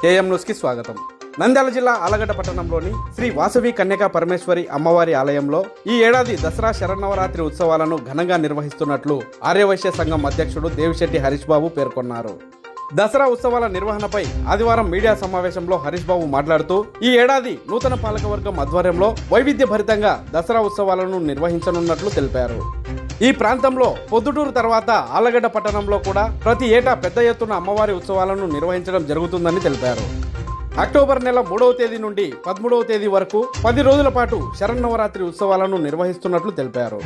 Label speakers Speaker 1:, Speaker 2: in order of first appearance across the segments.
Speaker 1: KM న్యూస్కి స్వాగతం. నంద్యాల జిల్లా ఆలగడ్డ పట్టణంలోని శ్రీ వాసవి కన్యకా పరమేశ్వరి అమ్మవారి ఆలయంలో ఈ ఏడాది దసరా శరన్నవరాత్రి ఉత్సవాలను ఘనంగా నిర్వహిస్తున్నట్లు ఆర్యవైశ్య సంఘం అధ్యక్షుడు దేవిశెట్టి హరీష్ బాబు పేర్కొన్నారు. దసరా ఉత్సవాల నిర్వహణపై ఆదివారం మీడియా సమావేశంలో హరీష్ బాబు మాట్లాడుతూ ఈ ఏడాది నూతన పాలకవర్గం ఆధ్వర్యంలో వైవిధ్యభరితంగా దసరా ఉత్సవాలను నిర్వహించనున్నట్లు తెలిపారు. ఈ ప్రాంతంలో పొద్దుటూరు తర్వాత ఆలగడ్డ పట్టణంలో కూడా ప్రతి ఏటా పెద్ద ఎత్తున అమ్మవారి ఉత్సవాలను నిర్వహించడం జరుగుతుందని తెలిపారు. అక్టోబర్ నెల మూడవ తేదీ నుండి పదమూడవ తేదీ వరకు పది రోజుల పాటు శరన్నవరాత్రి ఉత్సవాలను నిర్వహిస్తున్నట్లు తెలిపారు.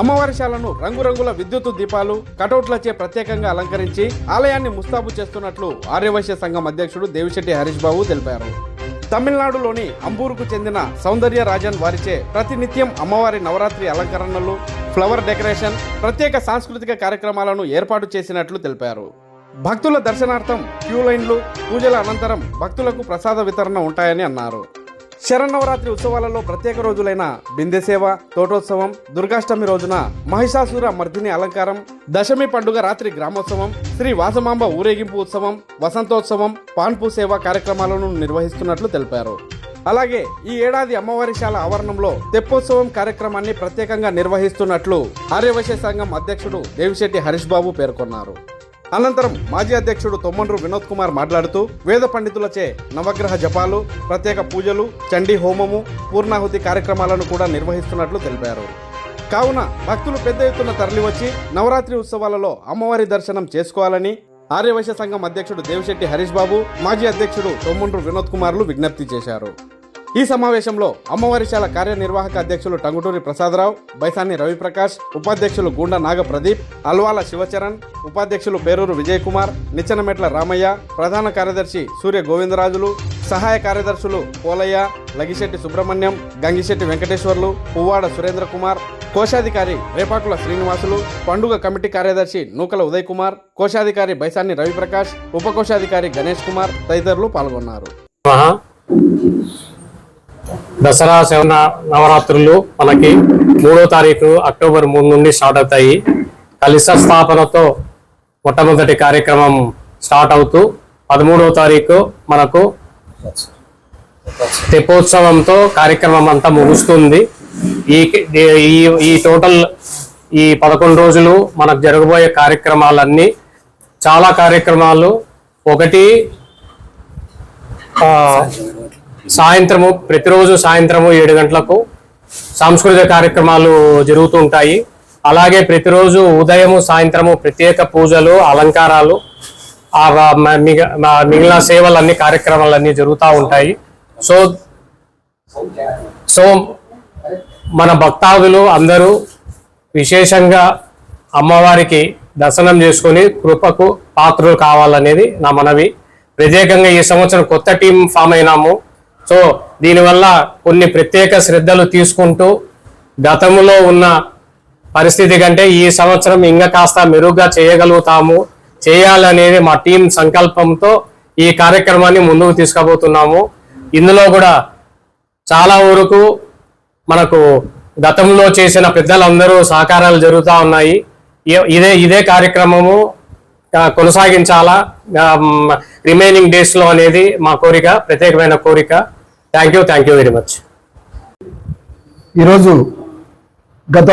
Speaker 1: అమ్మవారి శాలను రంగురంగుల విద్యుత్ దీపాలు కటౌట్లచే ప్రత్యేకంగా అలంకరించి ఆలయాన్ని ముస్తాబు చేస్తున్నట్లు ఆర్యవైశ్య సంఘం అధ్యక్షుడు దేవిశెట్టి హరీష్ బాబు తెలిపారు. తమిళనాడులోని అంబూరుకు చెందిన సౌందర్య రాజన్ వారిచే ప్రతినిత్యం అమ్మవారి నవరాత్రి అలంకరణలు ఫ్లవర్ డెకరేషన్ ప్రత్యేక సాంస్కృతిక కార్యక్రమాలను ఏర్పాటు చేసినట్లు తెలిపారు. భక్తుల దర్శనార్థం క్యూ లైన్లు పూజల అనంతరం భక్తులకు ప్రసాద వితరణ ఉంటాయని అన్నారు. శరన్నవరాత్రి ఉత్సవాలలో ప్రత్యేక రోజులైన బిందెసేవ తోటోత్సవం దుర్గాష్టమి రోజున మహిషాసుర మర్దిని అలంకారం దశమి పండుగ రాత్రి గ్రామోత్సవం శ్రీ వాసమాంబ ఊరేగింపు ఉత్సవం వసంతోత్సవం పాన్పు సేవ కార్యక్రమాలను నిర్వహిస్తున్నట్లు తెలిపారు. అలాగే ఈ ఏడాది అమ్మవారిశాల ఆవరణంలో తెప్పోత్సవం కార్యక్రమాన్ని ప్రత్యేకంగా నిర్వహిస్తున్నట్లు ఆర్యవైశ్య సంఘం అధ్యక్షుడు దేవిశెట్టి హరీష్ బాబు పేర్కొన్నారు. అనంతరం మాజీ అధ్యక్షుడు తొమ్మండ్రు వినోద్ కుమార్ మాట్లాడుతూ వేద పండితులచే నవగ్రహ జపాలు ప్రత్యేక పూజలు చండీ హోమము పూర్ణాహుతి కార్యక్రమాలను కూడా నిర్వహిస్తున్నట్లు తెలిపారు. కావున భక్తులు పెద్ద ఎత్తున తరలివచ్చి నవరాత్రి ఉత్సవాలలో అమ్మవారి దర్శనం చేసుకోవాలని ఆర్యవైశ్య సంఘం అధ్యక్షుడు దేవిశెట్టి హరీష్ బాబు మాజీ అధ్యక్షుడు తొమ్మండ్రు వినోద్ కుమార్లు విజ్ఞప్తి చేశారు. ఈ సమావేశంలో అమ్మవారిశాల కార్యనిర్వాహక అధ్యక్షులు టంగుటూరి ప్రసాదరావు బైసాని రవిప్రకాష్ ఉపాధ్యక్షులు గుండ నాగ ప్రదీప్ అల్వాల శివచరణ్ ఉపాధ్యక్షులు పేరూరు విజయ్ కుమార్ నిచ్చెనమెట్ల రామయ్య ప్రధాన కార్యదర్శి సూర్య గోవిందరాజులు సహాయ కార్యదర్శులు పోలయ్య లగిశెట్టి సుబ్రహ్మణ్యం గంగిశెట్టి వెంకటేశ్వర్లు పువ్వాడ సురేంద్ర కుమార్ కోశాధికారి రేపాకుల శ్రీనివాసులు పండుగ కమిటీ కార్యదర్శి నూకల ఉదయ్ కుమార్ కోశాధికారి బైసాని రవిప్రకాష్ ఉపకోశాధికారి గణేష్ కుమార్ తదితరులు పాల్గొన్నారు.
Speaker 2: దసరా శవన నవరాత్రులు మనకి మూడో తారీఖు అక్టోబర్ మూడు నుండి స్టార్ట్ అవుతాయి. కలిస స్థాపనతో మొట్టమొదటి కార్యక్రమం స్టార్ట్ అవుతూ పదమూడవ తారీఖు మనకు తెప్పోత్సవంతో కార్యక్రమం అంతా ముగుస్తుంది. ఈ ఈ ఈ టోటల్ ఈ పదకొండు రోజులు మనకు జరగబోయే కార్యక్రమాలన్నీ చాలా కార్యక్రమాలు. ఒకటి సాయంత్రము ప్రతిరోజు సాయంత్రము ఏడు గంటలకు సాంస్కృతిక కార్యక్రమాలు జరుగుతూ ఉంటాయి. అలాగే ప్రతిరోజు ఉదయము సాయంత్రము ప్రత్యేక పూజలు అలంకారాలు మిగిలిన సేవలన్నీ కార్యక్రమాలన్నీ జరుగుతూ ఉంటాయి. సో సో మన భక్తాదులు అందరూ విశేషంగా అమ్మవారికి దర్శనం చేసుకొని కృపకు పాత్రలు కావాలనేది నా మనవి. ప్రత్యేకంగా ఈ సంవత్సరం కొత్త టీం ఫామ్ అయినాము. సో దీనివల్ల కొన్ని ప్రత్యేక శ్రద్ధలు తీసుకుంటూ గతంలో ఉన్న పరిస్థితి కంటే ఈ సంవత్సరం ఇంకా కాస్త మెరుగ్గా చేయగలుగుతాము. చేయాలనేది మా టీం సంకల్పంతో ఈ కార్యక్రమాన్ని ముందుకు తీసుకుపోతున్నాము. ఇందులో కూడా చాలా వరకు మనకు గతంలో చేసిన పెద్దలందరూ సహకారాలు జరుగుతూ ఉన్నాయి. ఇదే ఇదే కార్యక్రమము కొనసాగించాలా? రిమైనింగ్ డేస్లో అనేది మా కోరిక ప్రత్యేకమైన కోరిక. Thank you thank you very much
Speaker 3: ఈరోజు గత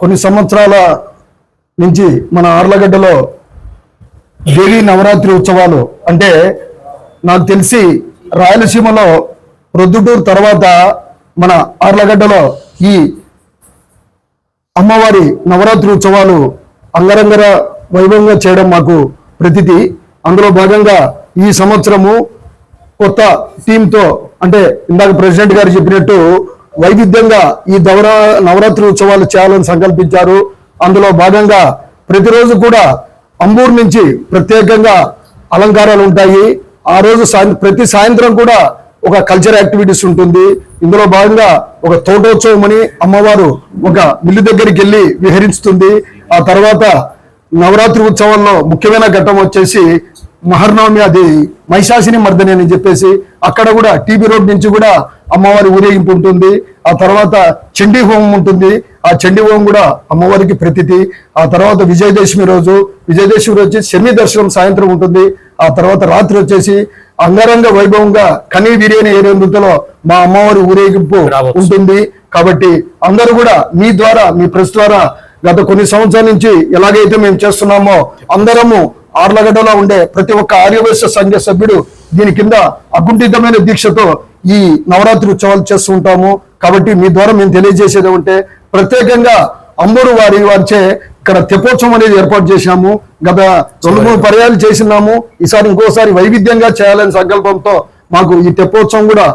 Speaker 3: కొన్ని సంవత్సరాల నుంచి మన ఆర్లగడ్డలో దేవీ నవరాత్రి ఉత్సవాలు అంటే నాకు తెలిసి రాయలసీమలో ప్రొద్దుటూరు తర్వాత మన ఆర్లగడ్డలో ఈ అమ్మవారి నవరాత్రి ఉత్సవాలు అంగరంగర వైభవంగా చేయడం మాకు ప్రతిది అందులో భాగంగా ఈ సంవత్సరము కొత్త టీంతో అంటే ఇందాక ప్రెసిడెంట్ గారు చెప్పినట్టు వైవిధ్యంగా ఈ దవరా నవరాత్రి ఉత్సవాలు చేయాలని సంకల్పించారు. అందులో భాగంగా ప్రతిరోజు కూడా అంబూర్ నుంచి ప్రత్యేకంగా అలంకారాలు ఉంటాయి. ఆ రోజు సాయంత్రం ప్రతి సాయంత్రం కూడా ఒక కల్చర్ యాక్టివిటీస్ ఉంటుంది. ఇందులో భాగంగా ఒక తోటోత్సవం అని అమ్మవారు ఒక మిల్లు దగ్గరికి వెళ్ళి విహరిస్తుంది. ఆ తర్వాత నవరాత్రి ఉత్సవంలో ముఖ్యమైన ఘట్టం వచ్చేసి మహర్నవమి అది మహిషాసిని మర్దని అని చెప్పేసి అక్కడ కూడా టీబీ రోడ్ నుంచి కూడా అమ్మవారి ఊరేగింపు ఉంటుంది. ఆ తర్వాత చండీ హోమం ఉంటుంది. ఆ చండీ హోమం కూడా అమ్మవారికి ప్రతితి. ఆ తర్వాత విజయదశమి రోజు విజయదశమి రోజు వచ్చి శని దర్శనం సాయంత్రం ఉంటుంది. ఆ తర్వాత రాత్రి వచ్చేసి అంగరంగ వైభవంగా కనీ విరియని ఏరేందులో మా అమ్మవారి ఊరేగింపు. ఉంటుంది. కాబట్టి అందరూ కూడా మీ ద్వారా మీ ప్రెస్ ద్వారా గత కొన్ని సంవత్సరాల నుంచి ఎలాగైతే మేము చేస్తున్నామో అందరము ఆర్లగడ్డలో ఉండే ప్రతి ఒక్క ఆర్యవైశ్య సంఘ సభ్యుడు దీని కింద అకుంఠితమైన దీక్షతో ఈ నవరాత్రి ఉత్సవాలు చేస్తూ ఉంటాము. కాబట్టి మీ ద్వారా మేము తెలియజేసేది ఉంటే ప్రత్యేకంగా అమ్మూరు వారి వారిచే ఇక్కడ తెప్పోత్సవం అనేది ఏర్పాటు చేశాము. గత రెండు మూడు పర్యాలు చేసినాము. ఈసారి ఇంకోసారి వైవిధ్యంగా చేయాలనే సంకల్పంతో మాకు ఈ తెప్పోత్సవం కూడా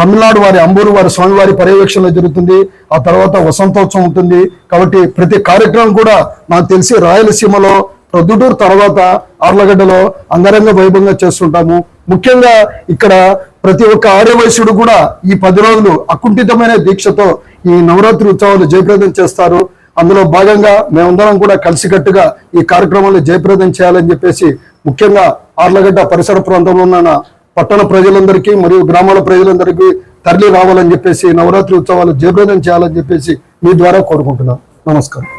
Speaker 3: తమిళనాడు వారి అంబూరు వారి స్వామివారి పర్యవేక్షణలో జరుగుతుంది. ఆ తర్వాత వసంతోత్సవం ఉంటుంది. కాబట్టి ప్రతి కార్యక్రమం కూడా నాకు తెలిసి రాయలసీమలో ప్రొద్దుటూరు తర్వాత ఆర్లగడ్డలో అంగరంగ వైభవంగా చేస్తుంటాము. ముఖ్యంగా ఇక్కడ ప్రతి ఒక్క ఆర్యవైశ్యుడు కూడా ఈ పది రోజులు అకుంఠితమైన దీక్షతో ఈ నవరాత్రి ఉత్సవాలు జయప్రదం చేస్తారు. అందులో భాగంగా మేమందరం కూడా కలిసికట్టుగా ఈ కార్యక్రమాన్ని జయప్రదం చేయాలని చెప్పేసి ముఖ్యంగా ఆర్లగడ్డ పరిసర ప్రాంతంలో ఉన్న పట్టణ ప్రజలందరికీ మరియు గ్రామాల ప్రజలందరికీ తరలి రావాలని చెప్పేసి నవరాత్రి ఉత్సవాలు జయప్రదం చేయాలని చెప్పేసి మీ ద్వారా కోరుకుంటున్నాను. నమస్కారం.